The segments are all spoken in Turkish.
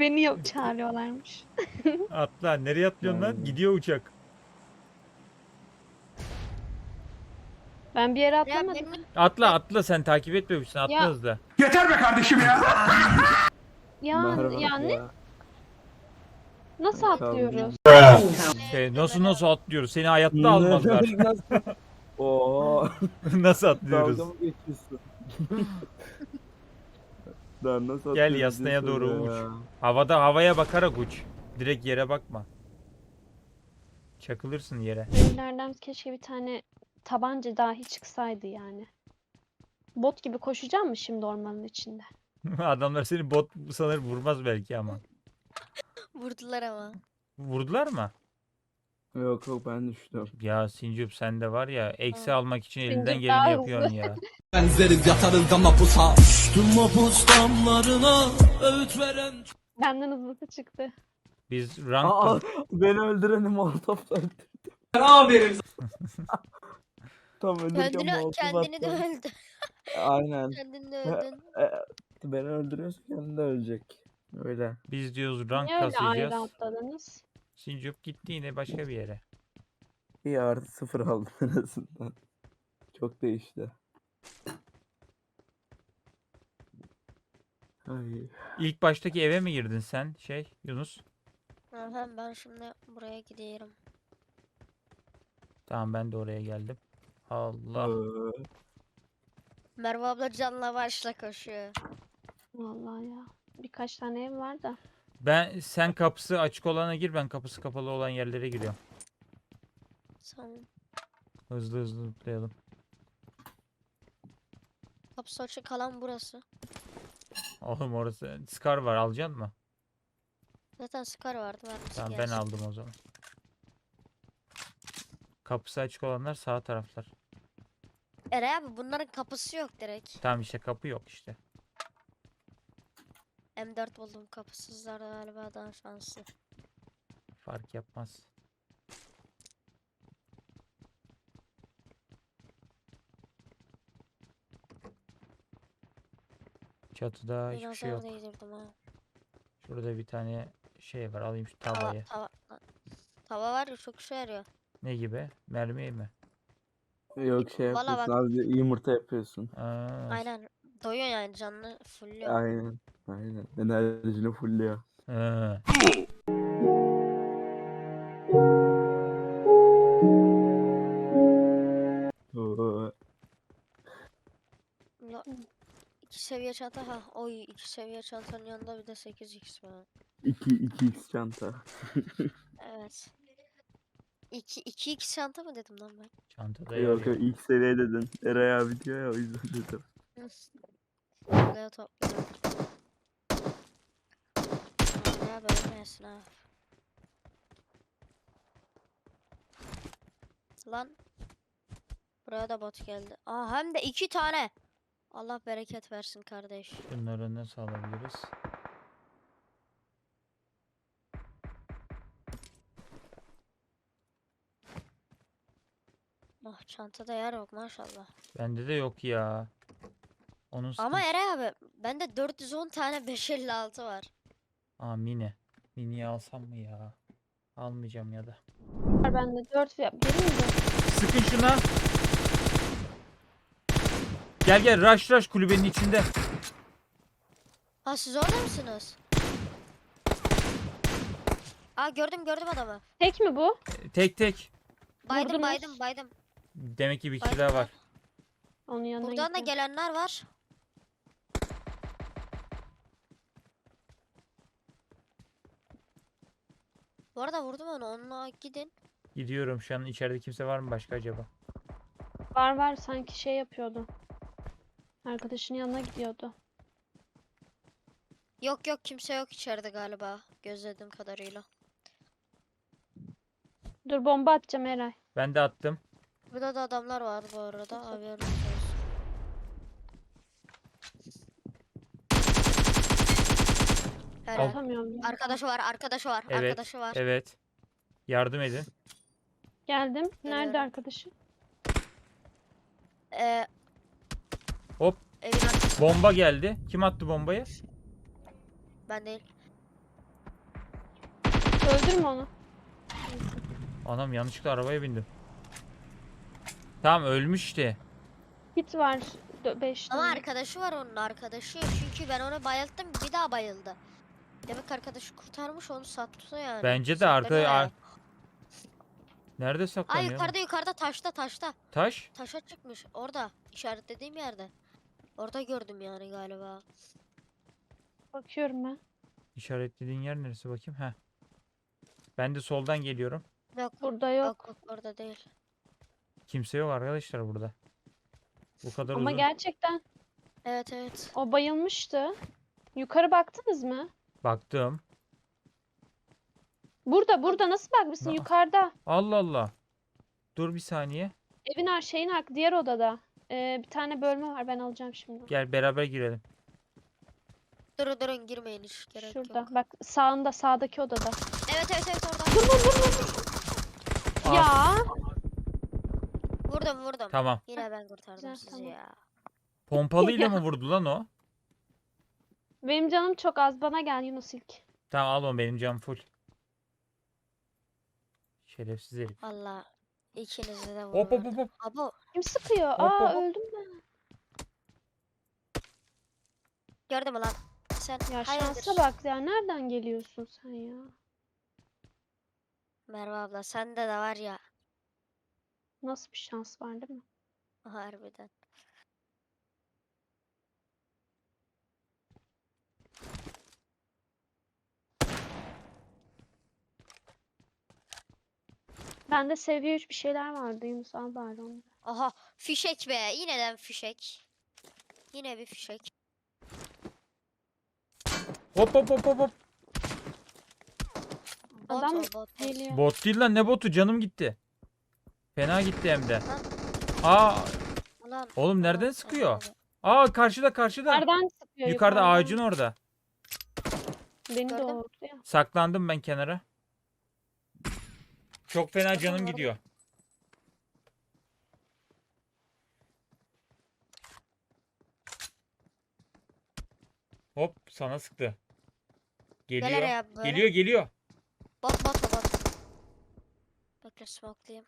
Beni yok çağırıyorlarmış. Atla. Nereye atlıyorsun lan? Hmm. Gidiyor uçak. Ben bir yere Ya atlamadım. benim Atla atla sen takip etmemişsin. Atla Ya. hızlı. Yeter be kardeşim ya. Ya, Merhaba ya ne? ya. Nasıl atlıyoruz? Şey, nasıl nasıl atlıyoruz? Seni hayatta almazlar. Nasıl? Oo, nasıl dalga atlıyoruz? mı geçiyorsun? Daha nasıl Gel yasnaya doğru uç. Havada havaya bakarak uç. Direkt yere bakma. Çakılırsın yere. Evlerden keşke bir tane tabanca dahi çıksaydı yani. Bot gibi koşacağım mı şimdi ormanın içinde? Adamlar seni bot sanır vurmaz belki ama. vurdular ama. Vurdular mı? Yok yok ben düştüm. Ya Sincup sende var ya eksi almak için elinden geleni daha yapıyorsun ya. Benzeriz yatarız da mapusa Düştüm mapus damlarına Öğüt veren Benden hızlısı çıktı. Biz rank Aa, beni öldüreni molotof öldürdü. Aferin Tam ölürken Kendini, molotof kendini de attı. öldü. Aynen. Kendini de öldün. Beni öldürüyorsa kendi de ölecek. Öyle. biz diyoruz rank Niye öyle ayrı kasacağız. atladınız? Sincup gitti yine başka bir yere. Bir artı sıfır aldım en azından. Çok değişti. Ay. İlk baştaki eve mi girdin sen şey Yunus? Aha, ben şimdi buraya gidiyorum. Tamam ben de oraya geldim. Allah. Ee, Merve abla canla başla koşuyor. Vallahi ya. Birkaç tane ev var da. Ben sen kapısı açık olana gir ben kapısı kapalı olan yerlere giriyorum. Tamam. Hızlı hızlı zıplayalım. Kapısı açık kalan burası. Oğlum orası Scar var alacaksın mı? Zaten Scar vardı. Vermesi Tamam ben aldım o zaman. Kapısı açık olanlar sağ taraflar. Eray abi bunların kapısı yok direkt. Tamam işte kapı yok işte. M4 buldum kapısızlar galiba daha şanslı. Fark yapmaz. Çatıda hiçbir Biraz şey yok. ha. Şurada bir tane şey var. Alayım şu Tava, tavayı. tava, tava var ya çok işe yarıyor. Ne gibi? Mermi mi? Yok şey Valla yapıyorsun bak- abi yumurta yapıyorsun. Aa, Aynen. Doyuyor yani canını fullüyor. Aynen. Aynen. Enerjini fullüyor. ha. Oo. Ya, iki seviye çanta ha. Oy iki seviye çantanın yanında bir de 8x var. 2 2x çanta. Evet. 2 2x çanta mı dedim lan ben? Çantada Yok yok. yok ilk seviye dedin. Eray abi diyor ya o yüzden dedim. Buraya topluyorum. Ya bölmeyesin ha. Lan. Buraya da bot geldi. Aa hem de iki tane. Allah bereket versin kardeş. Bunları nasıl alabiliriz? Oh çantada yer yok maşallah. Bende de yok ya. Onun Ama Eray abi bende 410 tane 556 var. Aa mini. Mini'yi alsam mı ya? Almayacağım ya da. Var bende 4 ve biri mi? Sıkın şuna. Gel gel rush rush kulübenin içinde. Ha siz orada mısınız? Aa gördüm gördüm adamı. Tek mi bu? E, Tek tek. Baydım Vurdunuz. baydım baydım. Demek ki bir kişi daha var. Onun yanına Buradan da gittim. gelenler var. Bu arada vurdum onu. Onunla gidin. Gidiyorum şu an içeride kimse var mı başka acaba? Var var sanki şey yapıyordu. Arkadaşının yanına gidiyordu. Yok yok kimse yok içeride galiba. Gözlediğim kadarıyla. Dur bomba atacağım Eray. Ben de attım. Burada da adamlar var bu arada. Haberiniz olsun. Helal. Atamıyorum. ya. Arkadaşı var, arkadaşı var, Evet, arkadaşı var. Evet. Yardım edin. Geldim. Nerede Geliyorum. arkadaşı? Ee, Hop. evin arkası. Bomba geldi. Kim attı bombayı? Ben değil. Öldürme onu. Anam yanlışlıkla arabaya bindim. Tamam ölmüş işte. Hit var 5 Ama tane. arkadaşı var onun arkadaşı. Çünkü ben onu bayılttım bir daha bayıldı. Demek arkadaşı kurtarmış onu sattı yani. Bence de arka Saklanıyor ar- ya. Nerede Ay saklanıyor? yukarıda yukarıda taşta taşta. Taş. Taşa çıkmış orada işaretlediğim yerde. Orada gördüm yani galiba. Bakıyorum ben. İşaretlediğin yer neresi bakayım? Heh. Ben de soldan geliyorum. Yok Burada yok. yok yok orada değil. Kimse yok arkadaşlar burada. Bu kadar Ama uzun. gerçekten Evet evet. o bayılmıştı. Yukarı baktınız mı? Baktım. Burada burada nasıl bakmışsın? Aa. Yukarıda. Allah Allah. Dur bir saniye. Evin ar şeyin ark diğer odada. Ee, bir tane bölme var ben alacağım şimdi. Gel beraber girelim. Durun durun girmeyin hiç gerek Şurada. yok. Bak sağında sağdaki odada. Evet evet evet orada. Aa, Ya Vurdum vurdum. Tamam. Yine ben kurtardım güzel, sizi tamam. ya. Pompalıyla mı vurdu lan o? Benim canım çok az. Bana gel Yunus ilk. Tamam al onu benim canım full. Şerefsiz herif. Valla ikinizi de Hop hop vurdum. hop hop. Abo Kim sıkıyor? Hop, Aa hop, hop. öldüm ben. gördün mü lan? Sen Ya hayırdır? şansa bak ya. Nereden geliyorsun sen ya? Merve abla sende de var ya Nasıl bir şans var değil mi? harbiden. Bende seviye 3 bir şeyler vardı Yunus al bari onu. Aha fişek be yineden fişek. Yine bir fişek. Hop hop hop hop hop. Bot Adam bot, bot. Geliyor. Bot değil lan ne botu canım gitti. Fena gitti hem de. Aa, Ulan, oğlum nereden ulan, sıkıyor? efendim. aa karşıda karşıda. Yukarıdan sıkıyor. Yukarıda ağacın orada. Beni doğurdu ya. Saklandım ben kenara. Çok fena canım gidiyor. Hop sana sıktı. Gel Geliyor. araya böyle. Geliyor geliyor. Bot o, bot. Bekle smoke'layayım.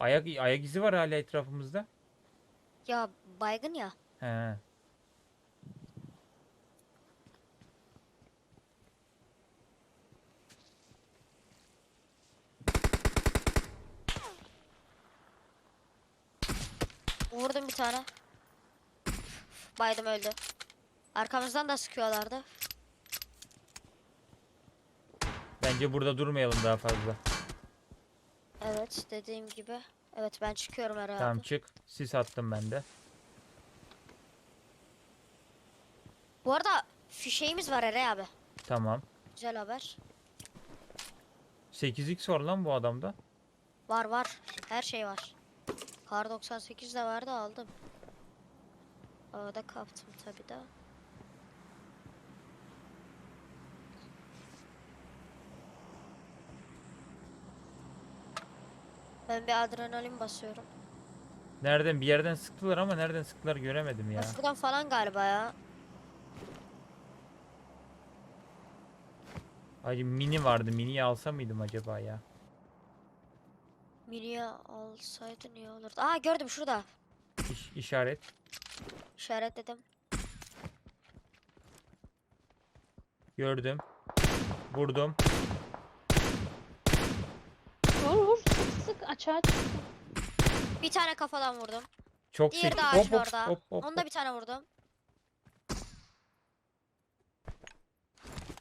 Ayak ayak izi var hala etrafımızda. Ya baygın ya. He. Vurdum bir tane. Baydım öldü. Arkamızdan da sıkıyorlardı. Bence burada durmayalım daha fazla. Evet dediğim gibi. Evet ben çıkıyorum herhalde. Tamam çık. Sis attım ben de. Bu arada fişeğimiz var Ere abi. Tamam. Güzel haber. 8x var lan bu adamda. Var var. Her şey var. Kar 98 de vardı aldım. Orada kaptım tabi de. Ben bir adrenalin basıyorum. Nereden bir yerden sıktılar ama nereden sıktılar göremedim ya. Şuradan falan galiba ya. Hacı mini vardı. Mini'yi alsa mıydım acaba ya? Mini'ye alsaydı niye olurdu? Aa gördüm şurada. İş, işaret. İşaretledim. Gördüm. Vurdum. Vur vur sık sık çık. Bir tane kafadan vurdum. Çok Diğeri de Hop, ağacın hop, orada. hop, hop, Onda bir tane vurdum.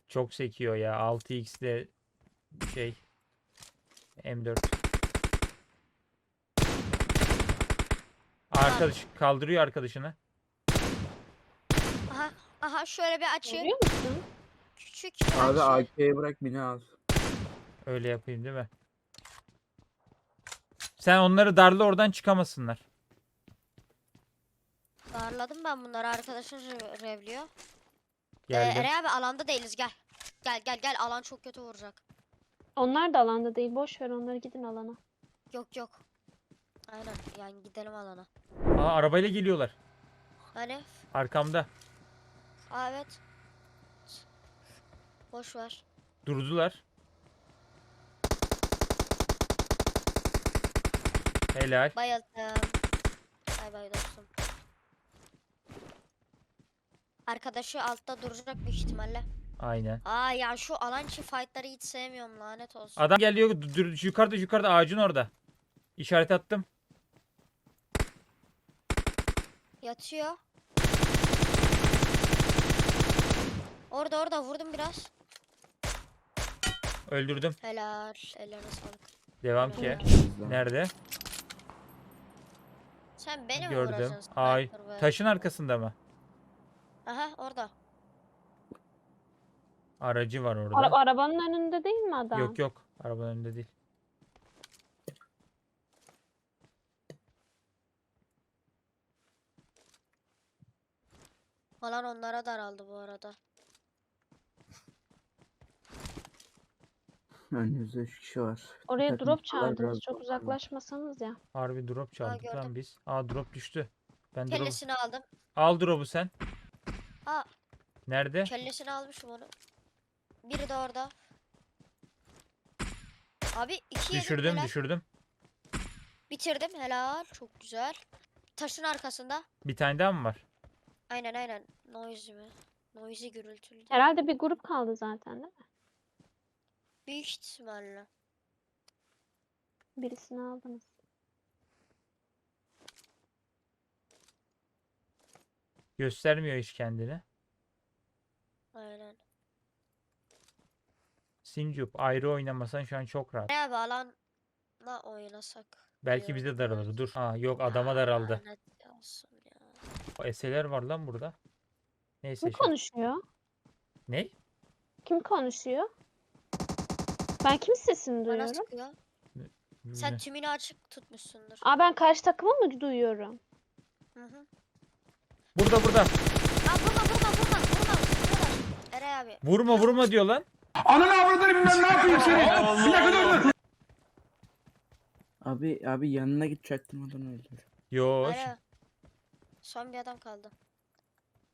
Çok sekiyor ya. 6x'de şey M4. Arkadaş kaldırıyor arkadaşını. Aha. Aha şöyle bir açayım. Görüyor musun? Küçük Abi açı. AK'yi bırak beni al. Öyle yapayım değil mi? Sen onları darla oradan çıkamasınlar. Darladım ben bunları arkadaşım re- revliyor. Ee, Geldim. Eray abi alanda değiliz gel. Gel gel gel alan çok kötü vuracak. Onlar da alanda değil. Boş ver onları gidin alana. Yok yok. Aynen yani gidelim alana. Aa arabayla geliyorlar. Hani Arkamda. Aa evet. Boş ver. Durdular. Helal. Bayıldım. Bay bay dostum. Arkadaşı altta duracak büyük ihtimalle. Aynen. Aa ya şu alan içi fightları hiç sevmiyorum lanet olsun. Adam geliyor. dur- yukarıda yukarıda ağacın orada. İşaret attım. Yatıyor. Orada orada vurdum biraz. Öldürdüm. Helal. Ellerine sağlık. Devam ki. Nerede? Sen beni mi Gördüm. vuracaksın? Ay. sniper be? Taşın arkasında mı? Aha orada. Aracı var orada. Ara- arabanın önünde değil mi adam? Yok yok. Arabanın önünde değil. Alan onlara daraldı bu arada. Önümüzde 3 kişi var. Oraya Takım drop çağırdınız. Çok uzaklaşmasanız ya. Harbi drop çaldık lan gördüm. biz. Aa drop düştü. Ben drop... Kellesini aldım. Al drop'u sen. Aa Nerede? kellesini almışım onu. Biri de orada. Abi iki yedim, Düşürdüm helal. düşürdüm. Bitirdim helal. Çok güzel. Taşın arkasında. Bir tane daha mı var? Aynen aynen. Noisy mi? Noisy gürültülü. Herhalde bir grup kaldı zaten değil mi? Büyük ihtimalle. Birisini aldınız. Göstermiyor hiç kendini. Aynen. Sincup ayrı oynamasan şu an çok rahat. Ne abi alanla oynasak. Belki bize daralır. Dur. Aa yok adama daraldı. Lanet olsun ya. O eseler var lan burada. Neyse Kim şimdi. konuşuyor? Ne? Kim konuşuyor? Ben kim sesini Bana duyuyorum? sıkıyor. Sen Ne? tümünü açık tutmuşsundur. Aa ben karşı takımı mı duyuyorum? Hı hı. Burada burada. Aa vurma vurma vurma vurma. Sıkıyorlar. Eray abi. Vurma vurma diyor lan. Abi abi yanına gidecektim adam öldür. Yo. Alo. Son bir adam kaldı.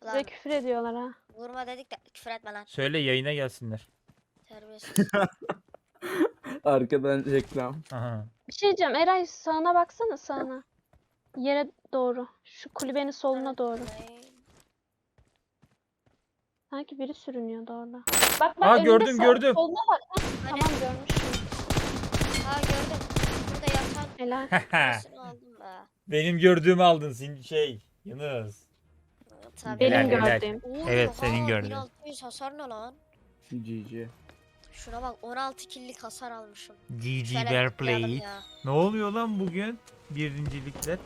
Bize Lan küfür ediyorlar ha. vurma dedik de küfür etme lan. Söyle yayına gelsinler. Terbiyesiz. Arkadan reklam. Aha. Bir şey diyeceğim. Eray sağına baksana sağına. Yere doğru. Şu kulübenin soluna doğru. Sanki biri sürünüyordu orada. Bak bak Aa, önünde gördüm, sağ- gördüm. Soluna bak. Ha, Hani? tamam görmüşüm. Ha gördüm. Burada yatan Helal. birisini aldım be. Benim gördüğümü aldın sin şey. Yunus. Tabii. Benim Helal, helal. gördüğüm. Evet, senin gördüğün. 1600 hasar ne lan? GG. Şuna bak 16 killik hasar almışım. GG played. ya. Ne oluyor lan bugün? Birincilikler.